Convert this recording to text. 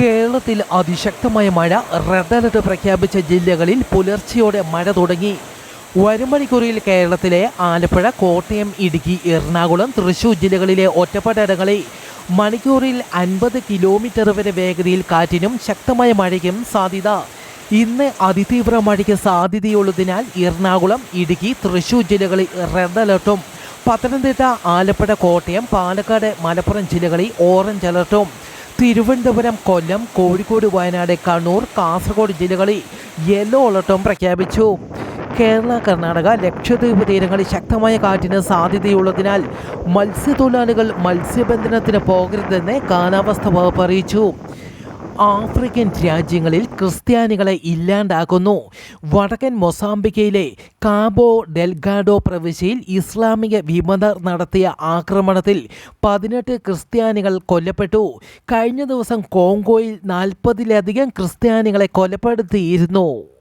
കേരളത്തിൽ അതിശക്തമായ മഴ റെഡ് അലർട്ട് പ്രഖ്യാപിച്ച ജില്ലകളിൽ പുലർച്ചയോടെ മഴ തുടങ്ങി. വരും മണിക്കൂറിൽ കേരളത്തിലെ ആലപ്പുഴ കോട്ടയം ഇടുക്കി എറണാകുളം തൃശൂർ ജില്ലകളിലെ ഒറ്റപ്പെട്ടയിടങ്ങളിൽ മണിക്കൂറിൽ അൻപത് കിലോമീറ്റർ വരെ വേഗതയിൽ കാറ്റിനും ശക്തമായ മഴയ്ക്കും സാധ്യത. ഇന്ന് അതിതീവ്ര മഴയ്ക്ക് സാധ്യതയുള്ളതിനാൽ എറണാകുളം ഇടുക്കി തൃശൂർ ജില്ലകളിൽ റെഡ് അലർട്ടും. പത്തനംതിട്ട ആലപ്പുഴ കോട്ടയം പാലക്കാട് മലപ്പുറം ജില്ലകളിൽ ഓറഞ്ച് അലർട്ടും. തിരുവനന്തപുരം കൊല്ലം കോഴിക്കോട് വയനാട് കണ്ണൂർ കാസർഗോഡ് ജില്ലകളിൽ യെല്ലോ അലർട്ടും പ്രഖ്യാപിച്ചു. കേരള കർണാടക ലക്ഷദ്വീപ് തീരങ്ങളിൽ ശക്തമായ കാറ്റിന് സാധ്യതയുള്ളതിനാൽ മത്സ്യത്തൊഴിലാളികൾ മത്സ്യബന്ധനത്തിന് പോകരുതെന്ന് കാലാവസ്ഥ വകുപ്പ് അറിയിച്ചു. ആഫ്രിക്കൻ രാജ്യങ്ങളിൽ ക്രിസ്ത്യാനികളെ ഇല്ലാണ്ടാക്കുന്നു. വടക്കൻ മൊസാംബിക്കയിലെ കാബോ ഡെൽഗാഡോ പ്രവിശ്യയിൽ ഇസ്ലാമിക വിമതർ നടത്തിയ ആക്രമണത്തിൽ പതിനെട്ട് ക്രിസ്ത്യാനികൾ കൊല്ലപ്പെട്ടു. കഴിഞ്ഞ ദിവസം കോങ്കോയിൽ നാൽപ്പതിലധികം ക്രിസ്ത്യാനികളെ കൊലപ്പെടുത്തിയിരുന്നു.